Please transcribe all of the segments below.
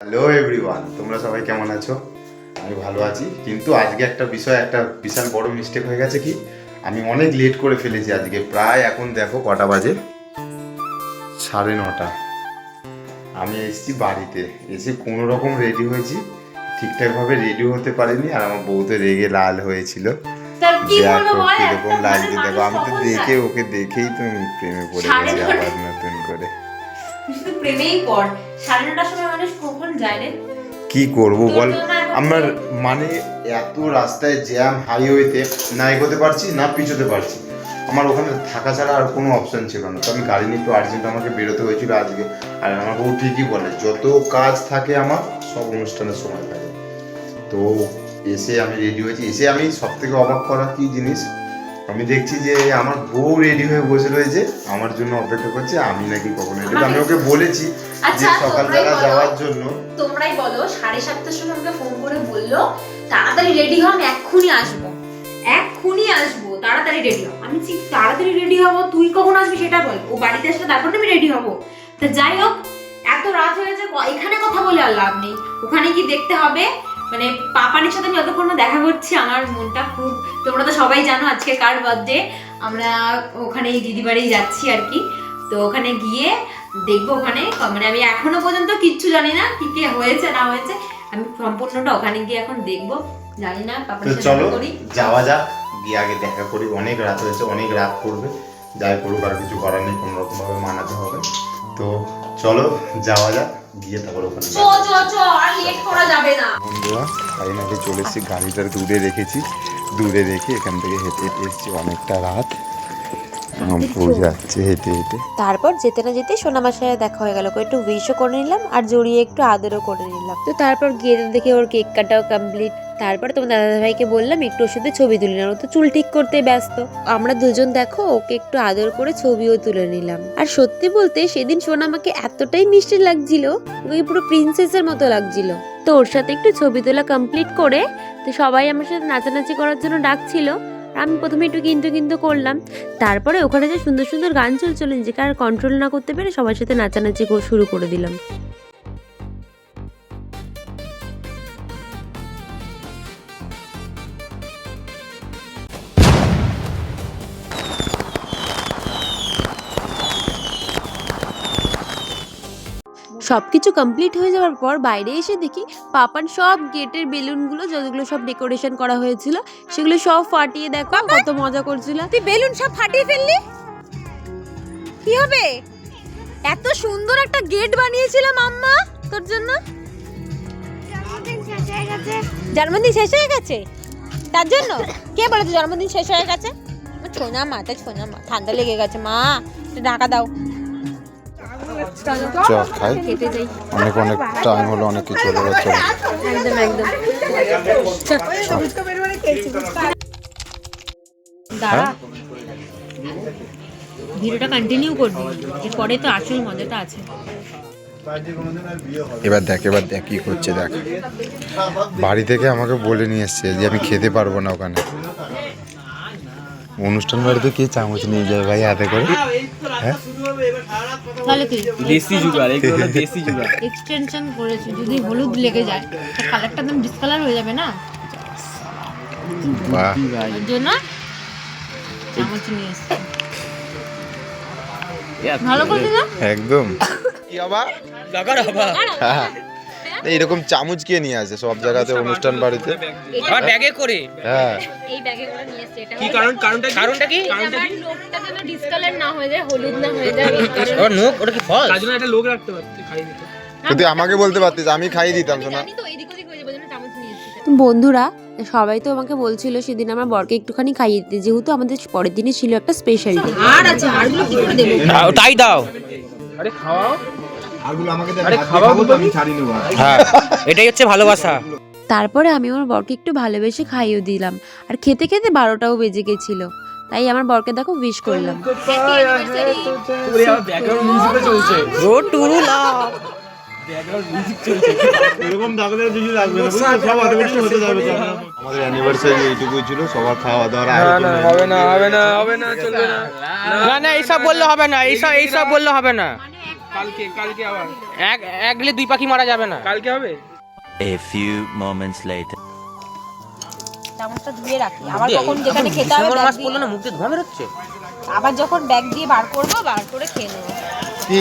Hello everyone তোমরা সবাই কেমন আছো? আমি ভালো আছি। কিন্তু আজকে একটা বিষয় একটা বিশাল বড় মিস্টেক হয়ে গেছে কি? আমি অনেক লেট করে ফেলেছি আজকে। প্রায় এখন দেখো কটা বাজে? সাড়ে নটা। আমি এসেছি বাড়িতে। এসে কোনো রকম রেডি হয়েছি। ঠিকঠাকভাবে রেডি হতে পারিনি আর আমার বউ তো রেগে লাল হয়েছিল। দেখো কীরকম লাগছে মানে দেখো আমি তো দেখে ওকে দেখেই তো আমি প্রেমে পড়ে গেছি আবার নতুন করে। তুই শুধু প্রেমেই পড় সাড়ে নটার সময় মানুষ কখন যায় রে? কি করব বল? আমার মানে এত রাস্তায় জ্যাম হাইওয়েতে না এগোতে পারছি না পিছোতে পারছি। আমার ওখানে থাকা ছাড়া আর কোনো অপশন ছিল না। তো আমি গাড়ি নিয়ে একটু আর্জেন্ট আমাকে বেরোতে হয়েছিল আজকে। আর আমার বউ ঠিকই বলে যত কাজ থাকে আমার সব অনুষ্ঠানের সময় থাকে। তো এসে আমি রেডি হয়েছি। এসে আমি সব থেকে অবাক করা কি জিনিস? আমি দেখছি যে আমার বউ রেডি হয়ে বসে রয়েছে। আমার জন্য অপেক্ষা করছে আমি নাকি কখনো হব। আমি ওকে বলেছি যে আচ্ছা, সকালবেলা যাওয়ার জন্য। তোমরাই বলো সাড়ে সাতটার সময় আমাকে ফোন করে বলল তাড়াতাড়ি রেডি হ আমি এক্ষুনি আসব। এক্ষুনি আসব তাড়াতাড়ি রেডি হ। আমি ঠিক তাড়াতাড়ি রেডি হব? তুই কখন আসবি সেটা বল। ও বাড়িতে আসলে তারপর আমি রেডি হব। তা যাই হোক এত রাত হয়েছে এখানে কথা বলে আর লাভ নেই। ওখানে কি দেখতে হবে? মানে পাপানির সাথে আমি যতক্ষণ দেখা করছি আমার মনটা খুব তোমরা তো সবাই জানো আজকে কার বার্থডে আমরা ওখানে দিদি বাড়ি যাচ্ছি আর কি। তো ওখানে গিয়ে দেখব ওখানে মানে আমি এখনও পর্যন্ত কিচ্ছু জানি না কি কি হয়েছে না হয়েছে। আমি সম্পূর্ণটা ওখানে গিয়ে এখন দেখব। জানি না চলো করি যাওয়া যাক গিয়ে আগে দেখা করি। অনেক রাত হয়েছে অনেক রাত করবে। যাই করুক আর কিছু করার নেই কোনো রকম ভাবে মানাতে হবে। তো চলো যাওয়া যাক গিয়ে তারপর ওখানে চ চ চ আর লেট করা যাবে না। বন্ধুরা ফাইনালি চলে এসেছি গাড়িটার দূরে রেখেছি। দূরে রেখে এখান থেকে হেঁটে হেঁটে এসেছি অনেকটা রাত। যাচ্ছে হেঁটে হেঁটে। তারপর যেতে না যেতে সোনামার সাথে দেখা হয়ে গেল। ওকে একটু উইশও করে নিলাম আর জড়িয়ে একটু আদরও করে নিলাম। তো তারপর গিয়ে দেখে ওর কেক কাটাও কমপ্লিট তারপর তোমার দাদা ভাইকে বললাম একটু ওর সাথে ছবি তুলে নিলাম ও তো চুল ঠিক করতে ব্যস্ত। আমরা দুজন দেখো ওকে একটু আদর করে ছবিও তুলে নিলাম। আর সত্যি বলতে সেদিন সোনামাকে এতটাই মিষ্টি লাগছিল ওকে পুরো প্রিন্সেসের মতো লাগছিল। তো ওর সাথে একটু ছবি তোলা কমপ্লিট করে তো সবাই আমার সাথে নাচানাচি করার জন্য ডাকছিল। আমি প্রথমে একটু কিন্তু কিন্তু করলাম। তারপরে ওখানে যে সুন্দর সুন্দর গান চলছিল, নিজেকে আর কন্ট্রোল না করতে পেরে সবার সাথে নাচানাচি শুরু করে দিলাম। সব কিছু কমপ্লিট হয়ে যাওয়ার পর বাইরে এসে দেখি পাপান সব গেটের বেলুনগুলো যতগুলো সব ডেকোরেশন করা হয়েছিল সেগুলো সব ফাটিয়ে দেখো কত মজা করছিল। তুই বেলুন সব ফাটিয়ে ফেললি? কি হবে? এত সুন্দর একটা গেট বানিয়েছিলাম আম্মা তোর জন্য। জন্মদিন শেষ হয়ে গেছে। তার জন্য? কে বলেছে জন্মদিন শেষ হয়ে গেছে? ছোনা মা তাই ছোনা মা ঠান্ডা লেগে গেছে মা ঢাকা দাও। চ খাই। অনেক অনেক টাইম হলো অনেক কিছু হলো একদম একদম। দাঁড়া। ভিডিওটা কন্টিনিউ করবি। এরপরে তো আসল মজাটা আছে। এবার দেখ এবার দেখ কি করছে দেখ। বাড়ি থেকে আমাকে বলে নিয়ে এসছে যে আমি খেতে পারব না ওখানে। অনুষ্ঠান বাড়িতে কে চামচ নিয়ে যাবে ভাই হাতে করে? হ্যাঁ? তাহলে তুই দেশি জুগার এগুলো দেশি জুগার এক্সটেনশন করেছি যদি হলুদ লেগে যায় কালারটা একদম ডিসকালার হয়ে যাবে না? বাহ। ওর জন্য চামচ নিয়ে এসছি। ভালো করছি না একদম। লাগার হবা হ্যাঁ। এইরকম চামচ কে নিয়ে আসে সব জায়গাতে অনুষ্ঠান বাড়িতে আর ব্যাগে করে? হ্যাঁ। এই ব্যাগে করে নিয়ে এসছি এটা কি কারণ? কারণটা কারণটা কি? আমার লোকটা যেন ডিসকালার না হয়ে যায় হলুদ না হয়ে যায় ওর নোক ওটা কি ফল তার জন্য একটা লোক রাখতে পারতি খাই দিতে। তুই আমাকে বলতে পারতিস আমি খাইয়ে দিতাম শোনা। আমি তো এদিক ওদিক হয়ে যাব জন্য চামচ নিয়ে এসেছি। বন্ধুরা সবাই তো আমাকে বলছিল সেদিন আমার বরকে একটুখানি খাইয়ে দিতে যেহেতু আমাদের পরের দিনে ছিল একটা স্পেশাল ডে আর আছে আরগুলো কি করে দেবো? তাই দাও। আরে খাওয়াও। হ্যাঁ এটাই হচ্ছে ভালোবাসা। তারপরে আমি আমার বরকে একটু ভালোবেসে খাইয়েও দিলাম। আর খেতে খেতে বারোটাও বেজে গেছিল। তাই আমার বরকে দেখো উইশ করলাম। আমাদের অ্যানিভার্সারি এইটুকুই ছিল সবার খাওয়া হবে না হবে না হবে না চলবে না। না না এইসব বললে হবে না এইসব এইসব বললে হবে না। কালকে কালকে আবার। এক এক গেলে দুই পাখি মারা যাবে না। কালকে হবে? A few moments later. চামচটা ধুয়ে রাখি। আবার যখন যেখানে খেতে হবে ডিসেম্বর ব্যাগ দিয়ে- পড়ল না মুখ দিয়ে ধোঁয়া বেরোচ্ছে? আবার যখন ব্যাগ দিয়ে বার করব বার করে খেয়ে নেব। কি?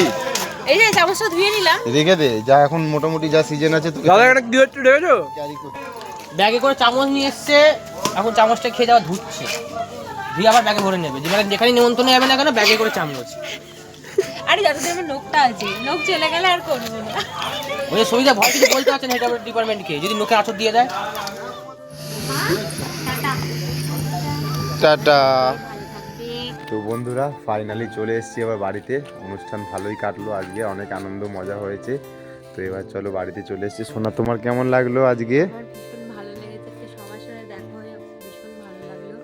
এই যে চামচটা ধুয়ে নিলাম। রেখে দে যা এখন মোটামুটি যা সিজন আছে দাদা দেখেছ ব্যাগে করে চামচ নিয়ে এসছে এখন চামচটা খেয়ে যাওয়া ধুচ্ছে। ধুয়ে আবার ব্যাগে ভরে নেবে। যেখানে যেখানে নিমন্ত্রণে যাবে না কেন ব্যাগে করে চামচ। আরে যতদিন আমার নোকটা আছে নোক চলে গেলে আর করব না। ওই সবিতা ভয় কিছু বলতে পারছেন হেড ডিপার্টমেন্টকে যদি নোকে আচর দিয়ে দেয়। টাটা। তো বন্ধুরা ফাইনালি চলে এসেছি এবার বাড়িতে। অনুষ্ঠান ভালোই কাটলো আজকে অনেক আনন্দ মজা হয়েছে। তো এবার চলো বাড়িতে চলে এসেছি। সোনা তোমার কেমন লাগল আজকে? ভালো লেগেছে একটা সবার সাথে দেখা ভীষণ ভালো লাগল।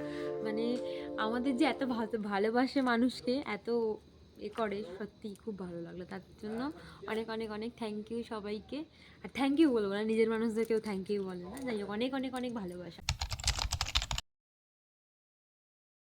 মানে আমাদের যে এত ভালো- ভালোবাসে মানুষকে এত এ করে, সত্যি খুব ভালো লাগল। তার জন্য অনেক অনেক অনেক থ্যাংক ইউ সবাইকে। আর থ্যাংক ইউ বলব না, নিজের মানুষদেরকেও থ্যাংক ইউ বলে না। যাই হোক, অনেক অনেক অনেক ভালোবাসা।